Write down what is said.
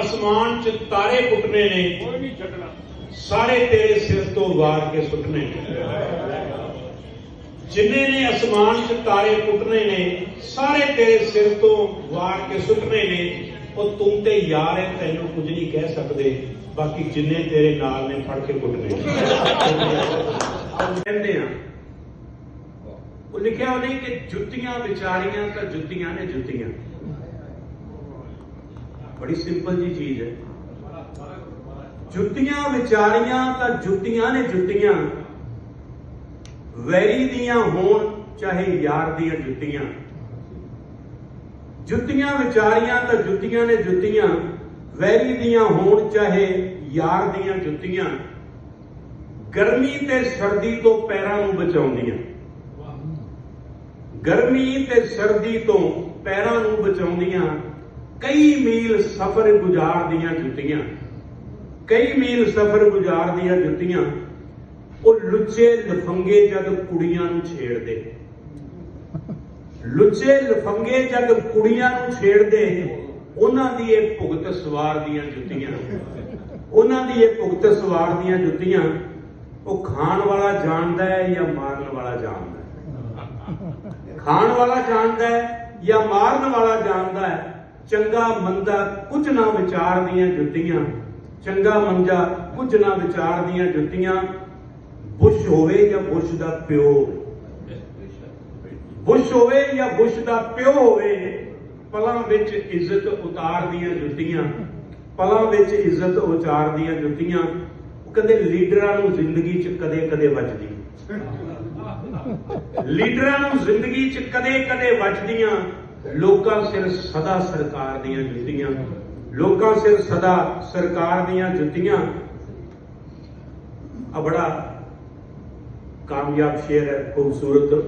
ਅਸਮਾਨ 'ਚ ਤਾਰੇ ਪੁੱਟਨੇ ਨੇ। ਕੋਈ ਨਹੀਂ ਛੱਡਣਾ। ਸਾਰੇ ਤੇਰੇ ਸਿਰ ਤੋਂ ਵਾਰ ਕੇ ਸੁੱਟਨੇ ਨੇ। ਜਿੰਨੇ ਨੇ ਅਸਮਾਨ 'ਚ ਤਾਰੇ ਪੁੱਟਨੇ ਨੇ ਸਾਰੇ ਤੇਰੇ ਸਿਰ ਤੋਂ ਵਾਰ ਕੇ ਸੁੱਟਨੇ ਨੇ ਉਹ ਤੂੰ ਤੇ ਯਾਰ ਹੈ ਤੈਨੂੰ ਕੁਝ ਨਹੀਂ ਕਹਿ ਸਕਦੇ। ਬਾਕੀ ਜਿੰਨੇ ਤੇਰੇ ਨਾਲ ਨੇ ਫੜ ਕੇ ਕੁੱਟਨੇ ਕਹਿੰਦੇ ਆ ਉਹ ਲਿਖਿਆ ਉਹਨੇ ਕਿ ਜੁੱਤੀਆਂ ਵਿਚਾਰੀਆਂ ਤਾਂ ਜੁੱਤੀਆਂ ਨੇ ਜੁੱਤੀਆਂ। ਬੜੀ ਸਿੰਪਲ ਜੀ ਚੀਜ਼ ਹੈ। ਜੁੱਤੀਆਂ ਵਿਚਾਰੀਆਂ ਤਾਂ ਜੁੱਤੀਆਂ ਨੇ ਜੁੱਤੀਆਂ। ਵੈਰੀ ਦੀਆਂ ਹੋਣ, ਚਾਹੇ ਯਾਰ ਦੀਆਂ ਜੁੱਤੀਆਂ। ਜੁੱਤੀਆਂ ਵਿਚਾਰੀਆਂ ਤਾਂ ਜੁੱਤੀਆਂ ਨੇ ਜੁੱਤੀਆਂ। ਵੈਰੀ ਦੀਆਂ ਹੋਣ, ਚਾਹੇ ਯਾਰ ਦੀਆਂ ਜੁੱਤੀਆਂ। ਗਰਮੀ ਤੇ ਸਰਦੀ ਤੋਂ ਪੈਰਾਂ ਨੂੰ ਬਚਾਉਂਦੀਆਂ। ਗਰਮੀ ਤੇ ਸਰਦੀ ਤੋਂ ਪੈਰਾਂ ਨੂੰ ਬਚਾਉਂਦੀਆਂ। ਕਈ ਮੀਲ ਸਫ਼ਰ ਗੁਜ਼ਾਰ ਦੀਆਂ ਜੁੱਤੀਆਂ, ਕਈ ਮੀਲ ਸਫ਼ਰ ਗੁਜ਼ਾਰ ਦੀਆਂ ਜੁੱਤੀਆਂ, ਉਹ ਲੁੱਚੇ ਲਫੰਗੇ ਜਦ ਕੁੜੀਆਂ ਨੂੰ ਛੇੜਦੇ। ਲੁੱਚੇ ਲਫੰਗੇ ਜਦ ਕੁੜੀਆਂ ਨੂੰ ਛੇੜਦੇ, ਉਹਨਾਂ ਦੀ ਇਹ ਭੁਗਤ ਸਵਾਰ ਦੀਆਂ ਜੁੱਤੀਆਂ, ਉਹਨਾਂ ਦੀ ਇਹ ਭੁਗਤ ਸਵਾਰ ਦੀਆਂ ਜੁੱਤੀਆਂ, ਉਹ ਖਾਣ ਵਾਲਾ ਜਾਣਦਾ ਹੈ ਜਾਂ ਮਾਰਨ ਵਾਲਾ ਜਾਣਦਾ ਹੈ? ਖਾਣ ਵਾਲਾ ਜਾਣਦਾ ਹੈ ਜਾਂ ਮਾਰਨ ਵਾਲਾ ਜਾਣਦਾ ਹੈ? ਚੰਗਾ ਮੰਦਾ ਕੁਝ ਨਾ ਵਿਚਾਰਦੀਆਂ ਜੁੱਤੀਆਂ। ਚੰਗਾ ਮੰਦਾ ਕੁਝ ਨਾ ਵਿਚਾਰਦੀਆਂ ਜੁੱਤੀਆਂ। ਬੁਸ਼ ਹੋਵੇ ਜਾਂ ਬੁਸ਼ ਦਾ ਪਿਓ ਬੁਸ਼ ਹੋਵੇ ਜਾਂ ਬੁਸ਼ ਦਾ ਪਿਓ ਹੋਵੇ, ਪਲਾਂ ਵਿੱਚ ਇੱਜ਼ਤ ਉਤਾਰਦੀਆਂ ਜੁੱਤੀਆਂ। ਪਲਾਂ ਵਿੱਚ ਇੱਜ਼ਤ ਉਚਾਰਦੀਆਂ ਜੁੱਤੀਆਂ, ਉਹ ਕਹਿੰਦੇ ਲੀਡਰਾਂ ਨੂੰ ਜ਼ਿੰਦਗੀ 'ਚ ਕਦੇ-ਕਦੇ ਵੱਜਦੀ। ਲੀਡਰਾਂ ਨੂੰ ਜ਼ਿੰਦਗੀ 'ਚ ਕਦੇ-ਕਦੇ ਵੱਜਦੀਆਂ। ਲੋਕਾਂ ਸਿਰ ਸਦਾ ਸਰਕਾਰ ਦੀਆਂ ਜੁੱਤੀਆਂ, ਲੋਕਾਂ ਸਿਰ ਸਦਾ ਸਰਕਾਰ ਦੀਆਂ ਜੁੱਤੀਆਂ। ਆ ਬੜਾ ਕਾਮਯਾਬ ਸ਼ੇਰ ਹੈ, ਖੂਬਸੂਰਤ।